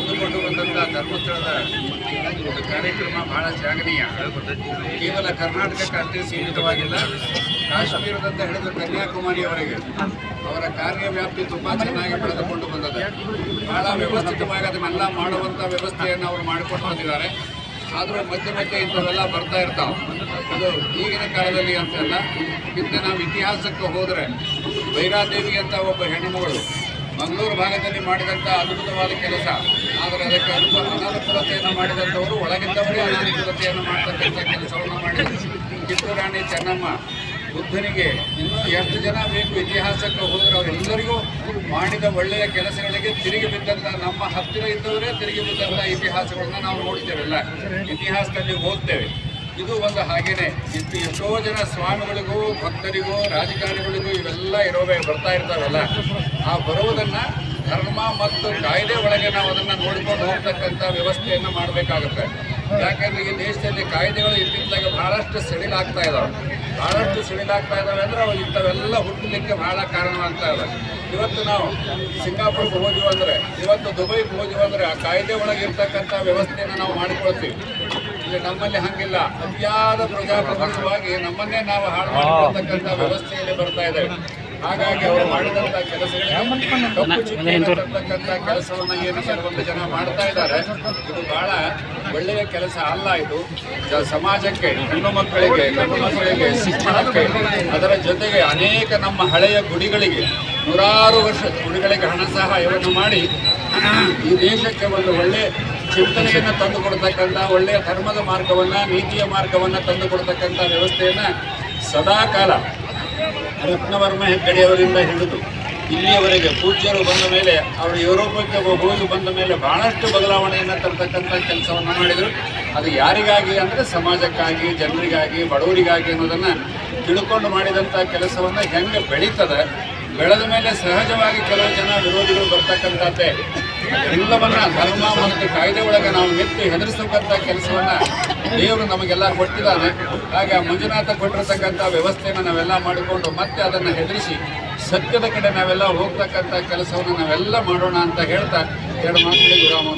ತಂದುಕೊಂಡು ಬಂದಂಥ ಧರ್ಮಸ್ಥಳದ ಕಾರ್ಯಕ್ರಮ ಬಹಳ ಶ್ಲಾಘನೀಯ. ಕೇವಲ ಕರ್ನಾಟಕಕ್ಕೆ ಅಷ್ಟೇ ಸೀಮಿತವಾಗಿಲ್ಲ. ಹೇಳಿದ ಹಿಡಿದು ಕನ್ಯಾಕುಮಾರಿಯವರೆಗೆ ಅವರ ಕಾರ್ಯವ್ಯಾಪ್ತಿ ತುಂಬಾ ಚೆನ್ನಾಗಿ ಬೆಳೆದುಕೊಂಡು ಬಂದಿದೆ ಬಹಳ ವ್ಯವಸ್ಥಿತವಾಗಿ ಅದನ್ನೆಲ್ಲ ಮಾಡುವಂಥ ವ್ಯವಸ್ಥೆಯನ್ನು ಅವರು ಮಾಡಿಕೊಂಡು ಬಂದಿದ್ದಾರೆ. ಆದರೂ ಮಧ್ಯೆ ಮಧ್ಯೆ ಇಂಥವೆಲ್ಲ ಬರ್ತಾ ಇರ್ತಾವೆ. ಅದು ಈಗಿನ ಕಾಲದಲ್ಲಿ ಅಂತಲ್ಲ. ಹಿಂದೆ ನಾವು ಇತಿಹಾಸಕ್ಕೆ ಹೋದರೆ ಭೈರಾದೇವಿ ಅಂತ ಒಬ್ಬ ಹೆಣ್ಣುಮಗಳು ಮಂಗಳೂರು ಭಾಗದಲ್ಲಿ ಮಾಡಿದಂಥ ಅದ್ಭುತವಾದ ಕೆಲಸ. ಆದರೆ ಅದಕ್ಕೆ ಅನುಪ, ಅನಾನುಕೂಲತೆಯನ್ನು ಮಾಡಿದಂಥವರು ಒಳಗಿದ್ದವರೇ ಅನಾನುಕೂಲತೆಯನ್ನು ಮಾಡ್ತಕ್ಕಂಥ ಕೆಲಸವನ್ನು ಮಾಡಿದರು. ಕಿತ್ತೂರಾಣಿ ಚೆನ್ನಮ್ಮ, ಬುದ್ಧನಿಗೆ ಇನ್ನೂ ಎಷ್ಟು ಜನ ಬೇಕು ಇತಿಹಾಸಕ್ಕೆ ಹೋದರೆ ಅವರೆಲ್ಲರಿಗೂ ಮಾಡಿದ ಒಳ್ಳೆಯ ಕೆಲಸಗಳಿಗೆ ತಿರುಗಿ ಬಿದ್ದಂಥ ನಮ್ಮ ಹತ್ತಿರ ಇದ್ದವರೇ ತಿರುಗಿ ಬಿದ್ದಂಥ ಇತಿಹಾಸಗಳನ್ನ ನಾವು ನೋಡ್ತೇವೆಲ್ಲ ಇತಿಹಾಸದಲ್ಲಿ ಓದ್ತೇವೆ. ಇದು ಒಂದು ಹಾಗೇನೆ. ಇಷ್ಟು ಎಷ್ಟೋ ಜನ ಸ್ವಾಮಿಗಳಿಗೂ, ಭಕ್ತರಿಗೂ, ರಾಜಕಾರಣಿಗಳಿಗೂ ಇವೆಲ್ಲ ಇರೋವೆ ಬರ್ತಾ ಇರ್ತಾವಲ್ಲ ಆ ಬರುವುದನ್ನ ಧರ್ಮ ಮತ್ತು ಕಾಯ್ದೆ ಒಳಗೆ ನಾವು ಅದನ್ನು ನೋಡಿಕೊಂಡು ಹೋಗ್ತಕ್ಕಂಥ ವ್ಯವಸ್ಥೆಯನ್ನು ಮಾಡಬೇಕಾಗುತ್ತೆ. ಯಾಕೆಂದ್ರೆ ಈ ದೇಶದಲ್ಲಿ ಕಾಯ್ದೆಗಳು ಇತ್ತಿತ್ತಲಾಗ ಬಹಳಷ್ಟು ಸಡಿಲಾಗ್ತಾ ಇದಾವೆ. ಬಹಳಷ್ಟು ಸಡಿಲಾಗ್ತಾ ಇದಾವೆ ಅಂದ್ರೆ ಅವು ಇಂಥವೆಲ್ಲ ಹುಟ್ಟಲಿಕ್ಕೆ ಬಹಳ ಕಾರಣವಾಗ್ತಾ ಇದೆ ಇವತ್ತು ನಾವು ಸಿಂಗಾಪುರ್ಗೆ ಹೋದ್ವಿ ಇವತ್ತು ದುಬೈಗೆ ಹೋದ್ವಿ ಆ ಕಾಯ್ದೆ ಒಳಗೆ ಇರ್ತಕ್ಕಂಥ ವ್ಯವಸ್ಥೆಯನ್ನು ನಾವು ಮಾಡಿಕೊಳ್ತೀವಿ. ಇಲ್ಲಿ ನಮ್ಮಲ್ಲಿ ಹಂಗಿಲ್ಲ. ಅತಿಯಾದ ಪ್ರಜಾಪ್ರಭುತ್ವವಾಗಿ ನಮ್ಮನ್ನೇ ನಾವು ಹಾಳು ಮಾಡಿಕೊಳ್ತಕ್ಕಂಥ ವ್ಯವಸ್ಥೆಯಲ್ಲಿ ಬರ್ತಾ ಇದೆ ಹಾಗಾಗಿ ಅವರು ಮಾಡಿದಂಥ ಕೆಲಸಗಳಿಗೆ ಕೆಲಸವನ್ನು ಏನು ಕೆಲವೊಂದು ಜನ ಮಾಡ್ತಾ ಇದ್ದಾರೆ. ಇದು ಬಹಳ ಒಳ್ಳೆಯ ಕೆಲಸ ಅಲ್ಲ ಇದು. ಸಮಾಜಕ್ಕೆ ಹೆಣ್ಣು ಮಕ್ಕಳಿಗೆ ಗಂಡು ಮಕ್ಕಳಿಗೆ ಶಿಕ್ಷಣಕ್ಕೆ ಅದರ ಜೊತೆಗೆ ಅನೇಕ ನಮ್ಮ ಹಳೆಯ ಗುಡಿಗಳಿಗೆ ನೂರಾರು ವರ್ಷ ಗುಡಿಗಳಿಗೆ ಹಣ ಸಹಾಯವನ್ನು ಮಾಡಿ ಈ ದೇಶಕ್ಕೆ ಒಂದು ಒಳ್ಳೆ ಚಿಂತನೆಯನ್ನು ತಂದು ಕೊಡ್ತಕ್ಕಂಥ ಒಳ್ಳೆಯ ಧರ್ಮದ ಮಾರ್ಗವನ್ನ, ನೀತಿಯ ಮಾರ್ಗವನ್ನ ತಂದು ವ್ಯವಸ್ಥೆಯನ್ನು ವ್ಯವಸ್ಥೆಯನ್ನ ಸದಾ ಕಾಲ ರತ್ನವರ್ಮ ಹೆಗ್ಗಡೆಯವರಿಂದ ಹಿಡಿದು ಇಲ್ಲಿಯವರೆಗೆ ಪೂಜ್ಯರು ಬಂದ ಮೇಲೆ, ಅವರು ಯುರೋಪಕ್ಕೆ ಹೋಗಿ ಬಂದ ಮೇಲೆ ಬಹಳಷ್ಟು ಬದಲಾವಣೆಯನ್ನು ತರ್ತಕ್ಕಂಥ ಕೆಲಸವನ್ನು ಮಾಡಿದರು. ಅದು ಯಾರಿಗಾಗಿ ಅಂದರೆ ಸಮಾಜಕ್ಕಾಗಿ, ಜನರಿಗಾಗಿ, ಬಡವರಿಗಾಗಿ ಅನ್ನೋದನ್ನು ತಿಳ್ಕೊಂಡು ಮಾಡಿದಂಥ ಕೆಲಸವನ್ನು ಹೆಂಗೆ ಬೆಳೀತದೆ, ಬೆಳೆದ ಮೇಲೆ ಸಹಜವಾಗಿ ಕೆಲವು ಜನ ವಿರೋಧಿಗಳು ಬರ್ತಕ್ಕಂಥದ್ದೇ ಎಲ್ಲವನ್ನ ಧರ್ಮ ಮತ್ತು ಕಾಯ್ದೆ ಒಳಗೆ ನಾವು ಎತ್ತಿ ಹೆದರಿಸತಕ್ಕಂಥ ಕೆಲಸವನ್ನ ದೇವರು ನಮಗೆಲ್ಲ ಕೊಟ್ಟಿದ್ದಾನೆ. ಹಾಗೆ ಮಂಜುನಾಥ ಕೊಟ್ಟಿರತಕ್ಕಂಥ ವ್ಯವಸ್ಥೆಯನ್ನು ನಾವೆಲ್ಲ ಮಾಡಿಕೊಂಡು ಮತ್ತೆ ಅದನ್ನು ಹೆದರಿಸಿ ಸತ್ಯದ ಕಡೆ ನಾವೆಲ್ಲ ಹೋಗ್ತಕ್ಕಂಥ ಕೆಲಸವನ್ನು ನಾವೆಲ್ಲ ಮಾಡೋಣ ಅಂತ ಹೇಳ್ತಾ ಎರಡು ಮಾತುಗಳಿಗೆ